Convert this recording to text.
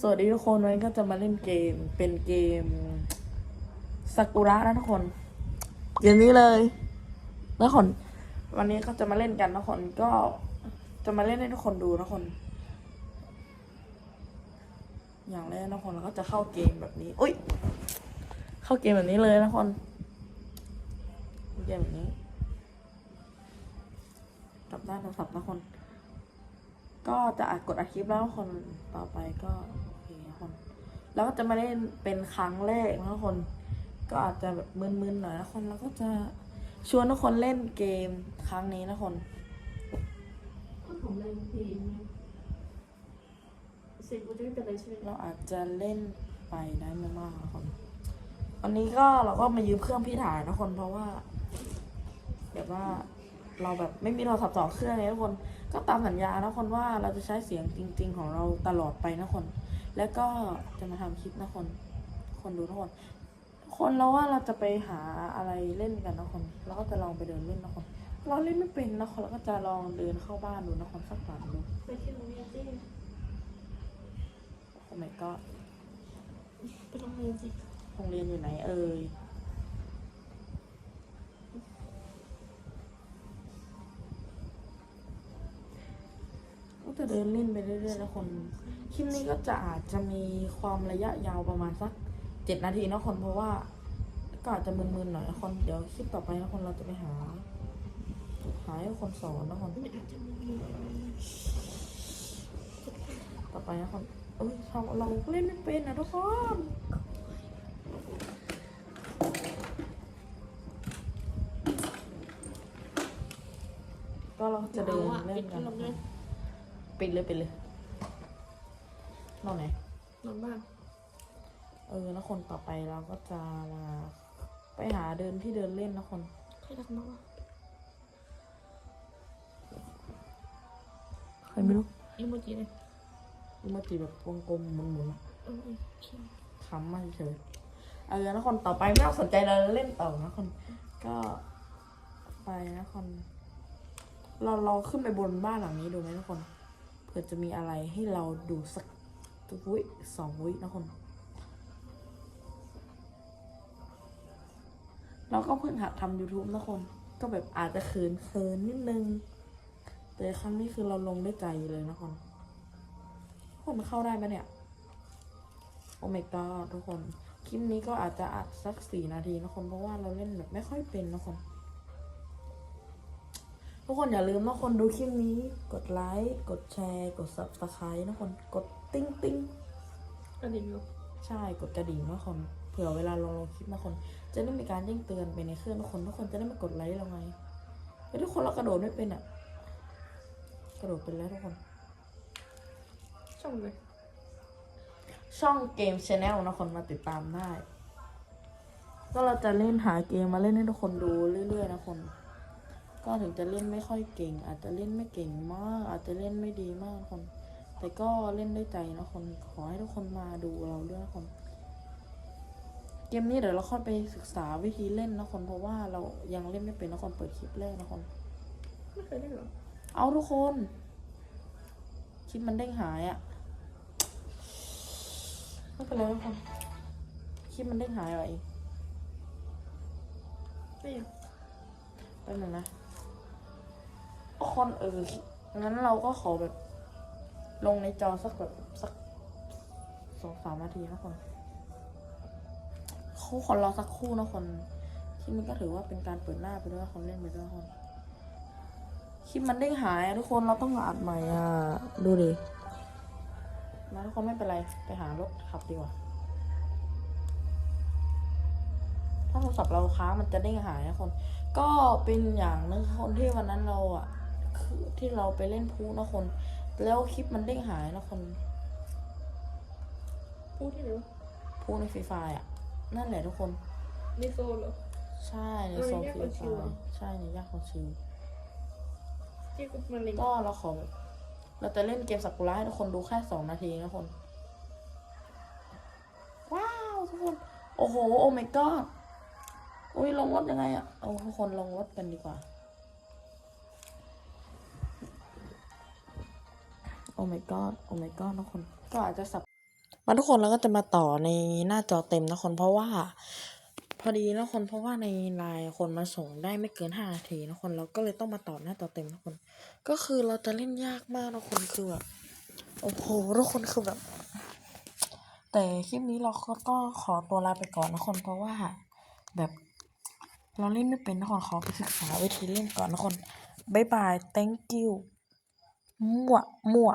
สวัสดีทุกคนวันนี้ก็จะมาเล่นเกมเป็นเกมซากุระนะทุกคนเกมนี้เลยนะคน วันนี้ก็จะมาเล่นกันนะคนก็จะมาเล่นให้ทุกคนดูนะคน อย่างแรกนะคนเราก็จะเข้าเกมแบบนี้อุ้ยเข้าเกมแบบนี้เลยนะคนเกมแบบนี้จับด้านโทรศัพท์นะคน ก็จะอัดกดอัดคลิปแล้วคนต่อไปก็โอเคนะคน แล้วก็จะมาเล่นเป็นครั้งแรกนะคน ก็อาจจะแบบมึนๆหน่อยนะคนแล้วก็จะชวนทุกคนเล่นเกมครั้งนี้นะคนก็ของแรงเพลงไงเสร็จกูจะไม่เป็นไรใช่ไหมเราอาจจะเล่นไปได้ไม่มากนะคนวันนี้ก็เราก็มายืมเครื่องพี่ถ่ายนะคนเพราะว่าแบบว่า เราแบบไม่มีโทรศัพท์สองเครื่องเลยทุกคน ก็ตามสัญญานะคนว่าเราจะใช้เสียงจริง ๆ ของเราตลอดไปนะคน แล้วก็จะมาทำคลิปนะคน คนดูทุกคน คนเราว่าเราจะไปหาอะไรเล่นกันนะคน เราก็จะลองไปเดินเล่นนะคน เราเล่นไม่เป็นนะคนเราก็จะลองเดินเข้าบ้านดูนะคนสักหลังดูไปที่โรงเรียนสิโอ้ my god ไปโรงเรียนสิโรงเรียนอยู่ไหนเอ่ย จะเดินเล่นไปเรื่อยๆแล้วคน คลิปนี้ก็จะอาจจะมีความระยะยาวประมาณสักเจ็ดนาทีนะคนเพราะว่าก็อาจจะมึนๆหน่อยนะคน เดี๋ยวคลิปต่อไปนะคนเราจะไปหา หาคนสอนนะคนต่อไปนะคนเอ้ยเราเราเล่นไม่เป็นนะทุกคนก็เราจะเดินเล่นกัน ปิดเลยปิดเลย นอนไหน นอนบ้าน เออ แล้วคนต่อไปเราก็จะมา ไปหาเดินที่เดินเล่นนะคนใครรักมากวะใครไม่รู้อีโมจิเลยอิโมจิแบบวงกลมหมุนๆอะเออเออโอเคขำมากเฉยเออนะคนต่อไปไม่ต้องสนใจเราเล่นต่อนะคนก็ไปนะคนเราเราขึ้นไปบนบ้านหลังนี้ดูไหมนะคน เผื่อจะมีอะไรให้เราดูสักวิสองวินะคนเราก็เพิ่งหัดทำ YouTube นะคน ก็แบบอาจจะเขินเขินนิดนึง แต่ครั้งนี้คือเราลงได้ใจเลยนะคนคนมันเข้าได้ไหมเนี่ย โอ้ my god ทุกคน คลิปนี้ก็อาจจะอัดสักสี่นาทีนะคน เพราะว่าเราเล่นแบบไม่ค่อยเป็นนะคน ทุกคนอย่าลืมนะคนดูคลิปนี้ กดไลค์ กดแชร์ กด subscribe นะคน กดติ้งติ้งก็ดีอยู่ใช่ กดกระดิ่งนะคน เผื่อเวลาเราลงคลิปนะคน จะได้มีการแจ้งเตือนไปในเครื่องทุกคน ทุกคนจะได้ไม่กดไลค์เราไงไอ้ยทุกคนเรากระโดดไม่เป็นอะกระโดดเป็นแล้วทุกคน ช่องเลยช่องเกมชาแนลนะคนมาติดตามได้ ก็เราจะเล่นหาเกมมาเล่นให้ทุกคนดูเรื่อยๆนะคน ก็ถึงจะเล่นไม่ค่อยเก่ง อาจจะเล่นไม่เก่งมาก อาจจะเล่นไม่ดีมากคน แต่ก็เล่นได้ใจนะคน ขอให้ทุกคนมาดูเราด้วยนะคน เกมนี้เดี๋ยวเราค่อยไปศึกษาวิธีเล่นนะคน เพราะว่าเรายังเล่นไม่เป็นนะคนเปิดคลิปแรกนะคน ไม่เคยเล่นหรอ เอาทุกคน คลิปมันเด้งหายอะ่ะไม่เป็นไรทุกคนคลิปมันเด้งหายอะไรไม่อยากแป๊บนึงนะทุก คนเอองั้นเราก็ขอแบบ ลงในจอสักแบบสักสองสามนาทีนะคนเขาขอรอสักคู่นะคนคลิปนี้ก็ถือว่าเป็นการเปิดหน้าไปด้วยคนเล่นไปด้วยคนคลิปมันเด้งหายทุกคนเราต้องอัดใหม่อะ ดูดินะทุกคนไม่เป็นไร ไปหารถขับดีกว่า ถ้าโทรศัพท์เราค้างมันจะเด้งหายนะคน ก็เป็นอย่างนึงคนที่วันนั้นเราอะ ที่เราไปเล่นพูนะคน แล้วคลิปมันเด้งหายนะคนพูดที่ไหนวะพูในฟรีไฟอะ นั่นแหละทุกคน ในโซนเหรอ ใช่ในเออโซยากฟรีกว่าไฟชิวอะใช่ในยากของชิวที่กูมาเล่นก็เราขอแบบเราจะเล่นเกมสักุระให้ทุกคนดูแค่สองนาทีนะคน ว้าวทุกคน โอ้โห โอ้ my god อุ้ยลงรถยังไงอะเอาทุกคนลงรถกันดีกว่า อ้ my god โอ้ my god ทุกคนก็อาจจะสับมาทุกคนเราก็จะมาต่อในหน้าจอเต็มนะคนเพราะว่า พอดีนะคนเพราะว่าในไลน์คนมาส่งได้ไม่เกินห้านาทีนะคนเราก็เลยต้องมาต่อหน้าจอเต็มนะคน ก็คือเราจะเล่นยากมากนะคนคือแบบโอ้โหทุกคนคือแบบ แต่คลิปนี้เราก็ต้องขอตัวลาไปก่อนนะคนเพราะว่าแบบเราเล่นไม่เป็นนะคนขอไปศึกษาวิธีเล่นก่อนนะคนบายบาย thank you มั่วมั่ว